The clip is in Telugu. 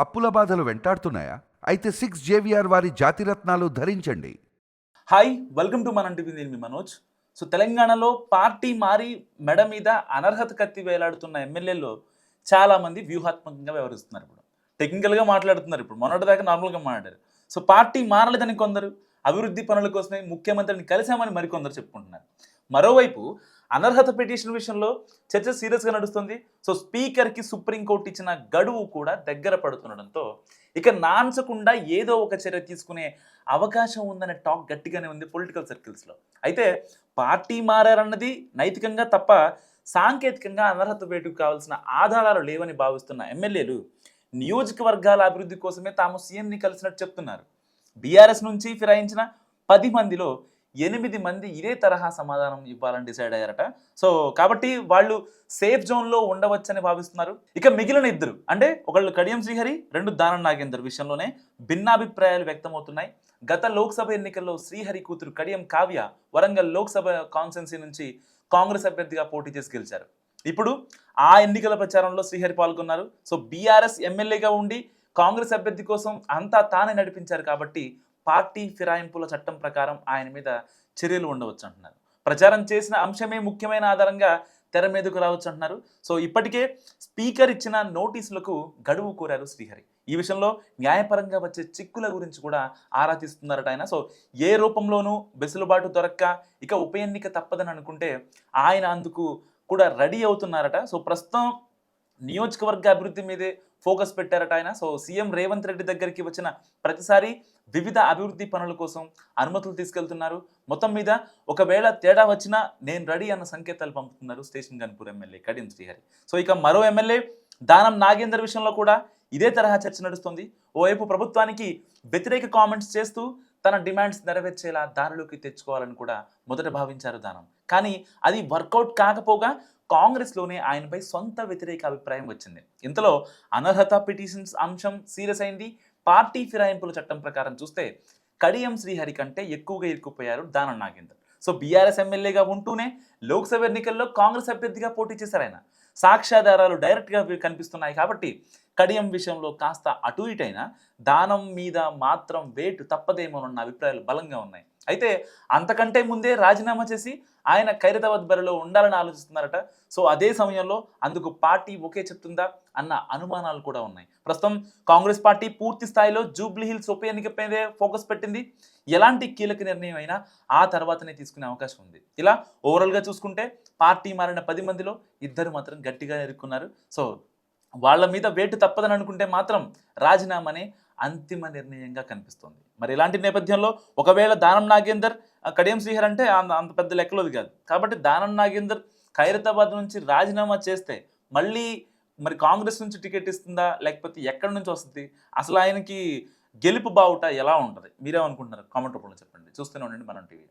అప్పుల బాధలు వెంటాడుతున్నాయా? అయితే సిక్స్ జేవిఆర్ వారి జాతిరత్నాలు ధరించండి. Hi welcome to Manam TV నేను మీ మనోజ్. సో తెలంగాణలో పార్టీ మారి మెడ మీద అనర్హత కత్తి వేలాడుతున్న ఎమ్మెల్యేలు చాలామంది వ్యూహాత్మకంగా వ్యవహరిస్తున్నారు ఇప్పుడు. టెక్నికల్గా మాట్లాడుతున్నారు ఇప్పుడు. మొన్నటిదాకా నార్మల్గా మాట్లాడారు. సో పార్టీ మారలేదని కొందరు అభివృద్ధి పనుల కోసమే ముఖ్యమంత్రిని కలిశామని మరికొందరు చెప్పుకుంటున్నారు. మరోవైపు అనర్హత పిటిషన్ విషయంలో చర్చ సీరియస్గా నడుస్తుంది. సో స్పీకర్కి సుప్రీంకోర్టు ఇచ్చిన గడువు కూడా దగ్గర పడుతుండడంతో ఇక నాన్సకుండా ఏదో ఒక చర్య తీసుకునే అవకాశం ఉందనే టాక్ గట్టిగానే ఉంది పొలిటికల్ సర్కిల్స్లో. అయితే పార్టీ మారారన్నది నైతికంగా తప్ప సాంకేతికంగా అనర్హత వేటుకు కావాల్సిన ఆధారాలు లేవని భావిస్తున్న ఎమ్మెల్యేలు నియోజకవర్గాల అభివృద్ధి కోసమే తాము సీఎంని కలిసినట్టు చెప్తున్నారు. బీఆర్ఎస్ నుంచి ఫిరాయించిన పది మందిలో ఎనిమిది మంది ఇదే తరహా సమాధానం ఇవ్వాలని డిసైడ్ అయ్యారట. సో కాబట్టి వాళ్ళు సేఫ్ జోన్లో ఉండవచ్చని భావిస్తున్నారు. ఇక మిగిలిన ఇద్దరు అంటే ఒకళ్ళు కడియం శ్రీహరి రెండు దానం నాగేందర్ విషయంలోనే భిన్నాభిప్రాయాలు వ్యక్తమవుతున్నాయి. గత లోక్సభ ఎన్నికల్లో శ్రీహరి కూతురు కడియం కావ్య వరంగల్ లోక్సభ కాన్స్టెన్సీ నుంచి కాంగ్రెస్ అభ్యర్థిగా పోటీ చేసి గెలిచారు. ఇప్పుడు ఆ ఎన్నికల ప్రచారంలో శ్రీహరి పాల్గొన్నారు. సో బీఆర్ఎస్ ఎమ్మెల్యేగా ఉండి కాంగ్రెస్ అభ్యర్థి కోసం అంతా తానే నడిపించారు కాబట్టి పార్టీ ఫిరాయింపుల చట్టం ప్రకారం ఆయన మీద చర్యలు ఉండవచ్చు అంటున్నారు. ప్రచారం చేసిన అంశమే ముఖ్యమైన ఆధారంగా తెర మీదకు రావచ్చు అంటున్నారు. సో ఇప్పటికే స్పీకర్ ఇచ్చిన నోటీసులకు గడువు కోరారు శ్రీహరి. ఈ విషయంలో న్యాయపరంగా వచ్చే చిక్కుల గురించి కూడా ఆరా తీస్తున్నారట ఆయన. సో ఏ రూపంలోనూ వెసులుబాటు దొరక్క ఇక ఉప ఎన్నిక తప్పదని అనుకుంటే ఆయన అందుకు కూడా రెడీ అవుతున్నారట. సో ప్రస్తుతం నియోజకవర్గ అభివృద్ధి మీదే ఫోకస్ పెట్టారట ఆయన. సో సీఎం రేవంత్ రెడ్డి దగ్గరికి వచ్చిన ప్రతిసారి వివిధ అభివృద్ధి పనుల కోసం అనుమతులు తీసుకెళ్తున్నారు. మొత్తం మీద ఒకవేళ తేడా వచ్చినా నేను రెడీ అన్న సంకేతాలు పంపుతున్నారు station Ghanpur MLA Kadiyam Srihari. So ఇక మరో ఎమ్మెల్యే దానం నాగేందర్ విషయంలో కూడా ఇదే తరహా చర్చ నడుస్తుంది. ఓవైపు ప్రభుత్వానికి వ్యతిరేక కామెంట్స్ చేస్తూ తన డిమాండ్స్ నెరవేర్చేలా దారిలోకి తెచ్చుకోవాలని కూడా మొదట భావించారు దానం. కానీ అది వర్కౌట్ కాకపోగా కాంగ్రెస్లోనే ఆయనపై సొంత వ్యతిరేక అభిప్రాయం వచ్చింది. ఇంతలో అనర్హత పిటిషన్స్ అంశం సీరియస్ అయింది. పార్టీ ఫిరాయింపుల చట్టం ప్రకారం చూస్తే కడియం శ్రీహరి కంటే ఎక్కువగా ఇరుక్కుపోయారు దానం నాగేందర్. సో బీఆర్ఎస్ ఎమ్మెల్యేగా ఉంటూనే లోక్సభ ఎన్నికల్లో కాంగ్రెస్ అభ్యర్థిగా పోటీ చేశారు ఆయన. సాక్ష్యాధారాలు డైరెక్ట్గా కనిపిస్తున్నాయి కాబట్టి కడియం విషయంలో కాస్త అటు ఇటైనా దానం మీద మాత్రం వేటు తప్పదేమోనన్న అభిప్రాయాలు బలంగా ఉన్నాయి. అయితే అంతకంటే ముందే రాజీనామా చేసి ఆయన ఖైరతాబాద్ బరిలో ఉండాలని ఆలోచిస్తున్నారట. సో అదే సమయంలో అందుకు పార్టీ ఒకే చెప్తుందా అన్న అనుమానాలు కూడా ఉన్నాయి. ప్రస్తుతం కాంగ్రెస్ పార్టీ పూర్తి స్థాయిలో జూబ్లీ హిల్స్ ఉప ఎన్నికపైనే ఫోకస్ పెట్టింది. ఎలాంటి కీలక నిర్ణయం అయినా ఆ తర్వాతనే తీసుకునే అవకాశం ఉంది. ఇలా ఓవరాల్గా చూసుకుంటే పార్టీ మారిన పది మందిలో ఇద్దరు మాత్రం గట్టిగా ఎదుర్కొన్నారు సో వాళ్ళ మీద వేటు తప్పదని అనుకుంటే మాత్రం రాజీనామానే అంతిమ నిర్ణయంగా కనిపిస్తుంది. మరి ఇలాంటి నేపథ్యంలో ఒకవేళ దానం నాగేందర్ కడియం శ్రీహర్ అంటే అంత అంత పెద్ద లెక్కలోది కాదు. కాబట్టి దానం నాగేందర్ ఖైరతాబాద్ నుంచి రాజీనామా చేస్తే మళ్ళీ మరి కాంగ్రెస్ నుంచి టికెట్ ఇస్తుందా లేకపోతే ఎక్కడి నుంచి వస్తుంది? అసలు ఆయనకి గెలుపు బావుట ఎలా ఉంటుంది? మీరేమనుకుంటున్నారు? కామెంట్ రూపంలో చెప్పండి. చూస్తూనే ఉండండి మనం టీవీ.